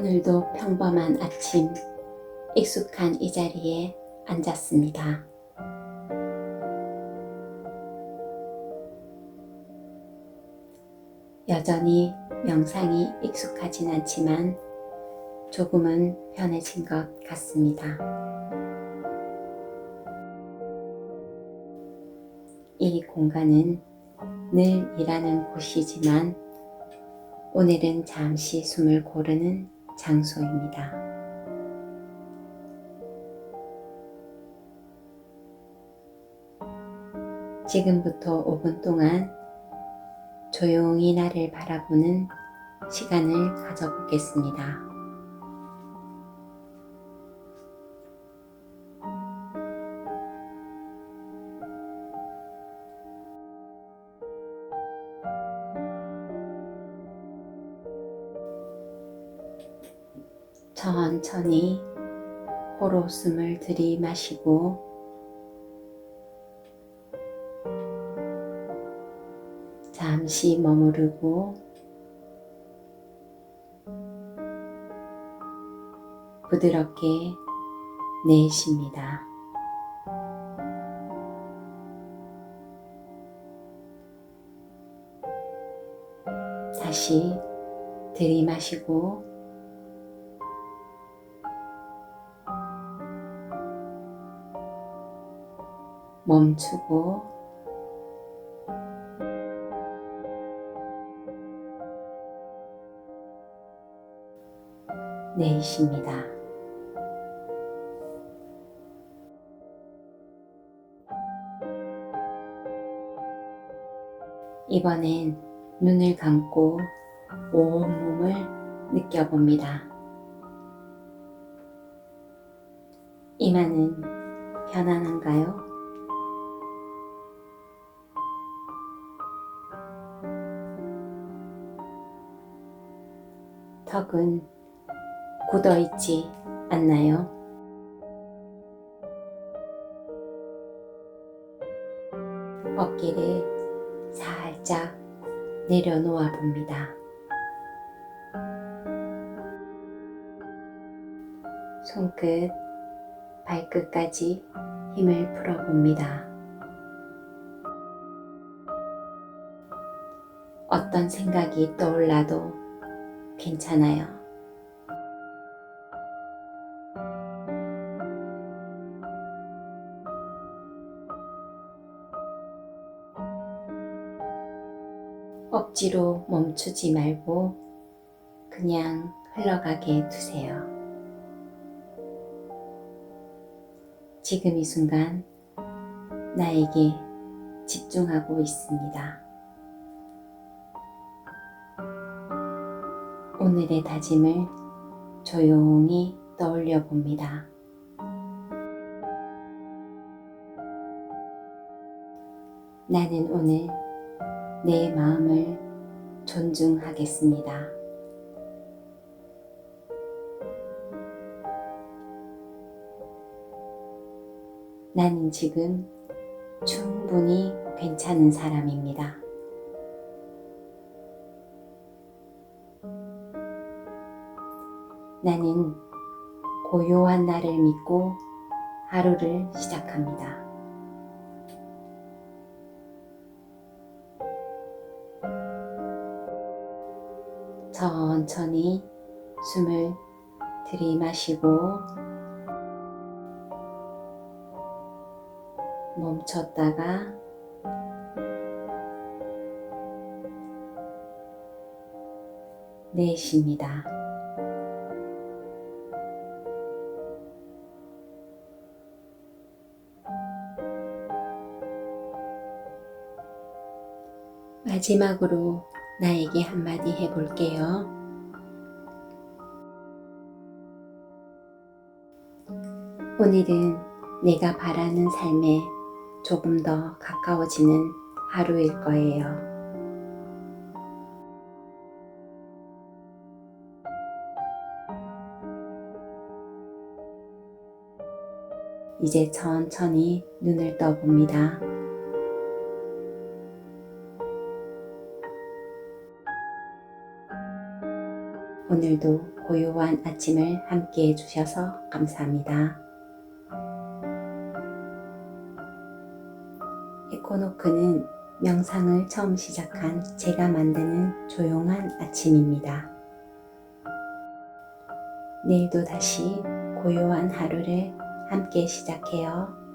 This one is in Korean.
오늘도 평범한 아침, 익숙한 이 자리에 앉았습니다. 여전히 명상이 익숙하진 않지만 조금은 편해진 것 같습니다. 이 공간은 늘 일하는 곳이지만 오늘은 잠시 숨을 고르는 장소입니다. 지금부터 5분 동안 조용히 나를 바라보는 시간을 가져보겠습니다. 천천히 코로 숨을 들이마시고 잠시 머무르고 부드럽게 내쉽니다. 다시 들이마시고 멈추고 내쉽니다. 이번엔 눈을 감고 온몸을 느껴봅니다. 이마는 편안한가요? 턱은 굳어 있지 않나요? 어깨를 살짝 내려놓아 봅니다. 손끝, 발끝까지 힘을 풀어 봅니다. 어떤 생각이 떠올라도 괜찮아요. 억지로 멈추지 말고 그냥 흘러가게 두세요. 지금 이 순간 나에게 집중하고 있습니다. 오늘의 다짐을 조용히 떠올려 봅니다. 나는 오늘 내 마음을 존중하겠습니다. 나는 지금 충분히 괜찮은 사람입니다. 나는 고요한 나를 믿고 하루를 시작합니다. 천천히 숨을 들이마시고 멈췄다가 내쉽니다. 마지막으로 나에게 한마디 해볼게요. 오늘은 내가 바라는 삶에 조금 더 가까워지는 하루일 거예요. 이제 천천히 눈을 떠봅니다. 오늘도 고요한 아침을 함께 해주셔서 감사합니다. 에코노크는 명상을 처음 시작한 제가 만드는 조용한 아침입니다. 내일도 다시 고요한 하루를 함께 시작해요.